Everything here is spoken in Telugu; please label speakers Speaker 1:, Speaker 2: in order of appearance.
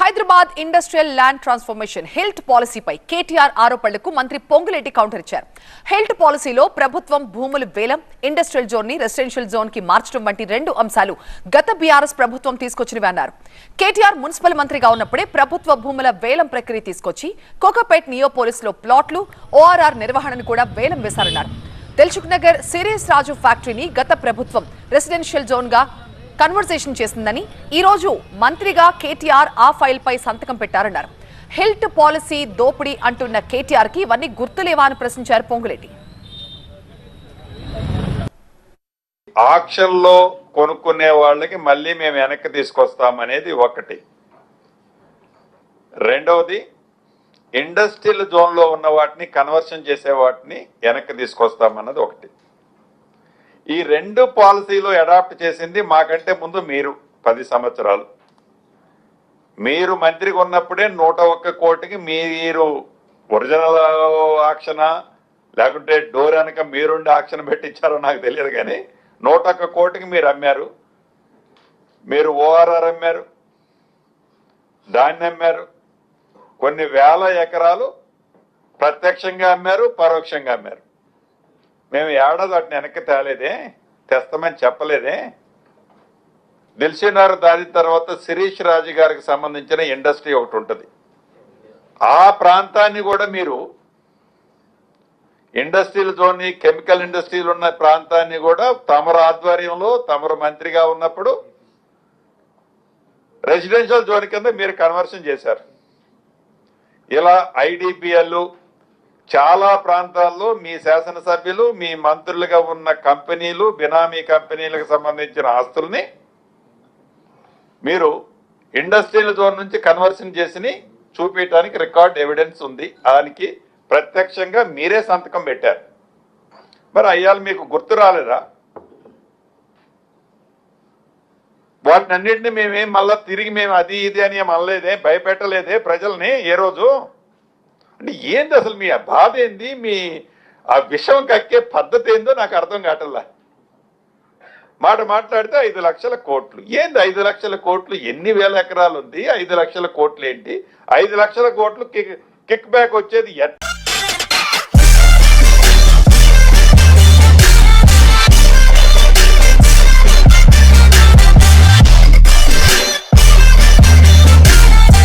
Speaker 1: Hyderabad industrial land transformation health పాలసీపై KTR ఆరోపణలకు మంత్రి పొంగులేటి కౌంటర్ ఇచ్చారు. హెల్త్ పాలసీలో ప్రభుత్వం భూములు వేలం ఇండస్ట్రియల్ జోన్ని రెసిడెన్షియల్ జోన్కి మార్చడం వంటి రెండు అంశాలు గత బీఆర్ఎస్ ప్రభుత్వం తీసుకొచ్చినవి అన్నారు. కేటీఆర్ మున్సిపల్ మంత్రిగా ఉన్నప్పుడే ప్రభుత్వ భూముల వేలం ప్రక్రియ తీసుకొచ్చి కోకపేట్ నియోపోలిస్లో ప్లాట్లు ఓఆర్ఆర్ నిర్వహణను కూడా వేలం వేశారన్నారు. దిల్సుఖ్ నగర్ సిరీస్ రాజు ఫ్యాక్టరీని గత ప్రభుత్వం రెసిడెన్షియల్ జోన్గా కన్వర్సేషన్ చేసిందని ఈరోజు మంత్రిగా కేటీఆర్ ఆ ఫైల్పై సంతకం పెట్టారన్నారు. హెల్త్ పాలసీ దోపిడీ అంటున్న కేటీఆర్కి ఇవన్నీ గుర్తులేవా అని ప్రశ్నించారు పొంగులేటి.
Speaker 2: ఆక్షన్లో కొనుక్కునే వాళ్ళకి మళ్ళీ మేము వెనక్కి తీసుకొస్తామనేది ఒకటి. రెండవది ఇండస్ట్రియల్ జోన్లో ఉన్న వాటిని కన్వర్షన్ చేసే వాటిని వెనక్కి తీసుకొస్తామన్నది ఒకటి. ఈ రెండు పాలసీలు అడాప్ట్ చేసింది మాకంటే ముందు మీరు పది సంవత్సరాలు. మీరు మంత్రిగా ఉన్నప్పుడే నూట ఒక్క కోటికి మీరు ఒరిజినల్ ఆక్షణ లేకుంటే డోర్ వెనక మీరుండి ఆక్షన్ పెట్టించారో నాకు తెలియదు కానీ నూట ఒక్క కోటికి మీరు అమ్మారు. మీరు ఓఆర్ఆర్ అమ్మారు. దాన్ని అమ్మారు. కొన్ని వేల ఎకరాలు ప్రత్యక్షంగా అమ్మారు పరోక్షంగా అమ్మారు. మేము ఏడాది వాటిని వెనక్కి తేలేదే తెస్తామని చెప్పలేదే. దిల్సీనార్ దాని తర్వాత శిరీష్ రాజు గారికి సంబంధించిన ఇండస్ట్రీ ఒకటి ఉంటుంది. ఆ ప్రాంతాన్ని కూడా మీరు ఇండస్ట్రియల్ జోన్ కెమికల్ ఇండస్ట్రీలు ఉన్న ప్రాంతాన్ని కూడా తమరు ఆధ్వర్యంలో తమరు మంత్రిగా ఉన్నప్పుడు రెసిడెన్షియల్ జోన్ కింద మీరు కన్వర్షన్ చేశారు. ఇలా ఐడిపిఎల్ చాలా ప్రాంతాల్లో మీ శాసనసభ్యులు మీ మంత్రులుగా ఉన్న కంపెనీలు బినామీ కంపెనీలకు సంబంధించిన ఆస్తుల్ని మీరు ఇండస్ట్రియల్ జోన్ నుంచి కన్వర్షన్ చేసి చూపించడానికి రికార్డ్ ఎవిడెన్స్ ఉంది. దానికి ప్రత్యక్షంగా మీరే సంతకం పెట్టారు. మరి అయ్యాలు మీకు గుర్తు రాలేదా? వాటిని అన్నింటినీ మేమేం మళ్ళీ తిరిగి మేము అది ఇది అని ఏం అనలేదే భయపెట్టలేదే ప్రజల్ని ఏ రోజు? అంటే ఏంది అసలు మీ బాధ ఏంది మీ ఆ విషయం కక్కే పద్ధతి ఏందో నాకు అర్థం కావటంలా మాట మాట్లాడితే ఐదు లక్షల కోట్లు ఏంది ఐదు లక్షల కోట్లు ఎన్ని వేల ఎకరాలు ఉంది ఐదు లక్షల కోట్లు ఏంటి ఐదు లక్షల కోట్లు కిక్ కిక్ బ్యాక్ వచ్చేది ఎట్లా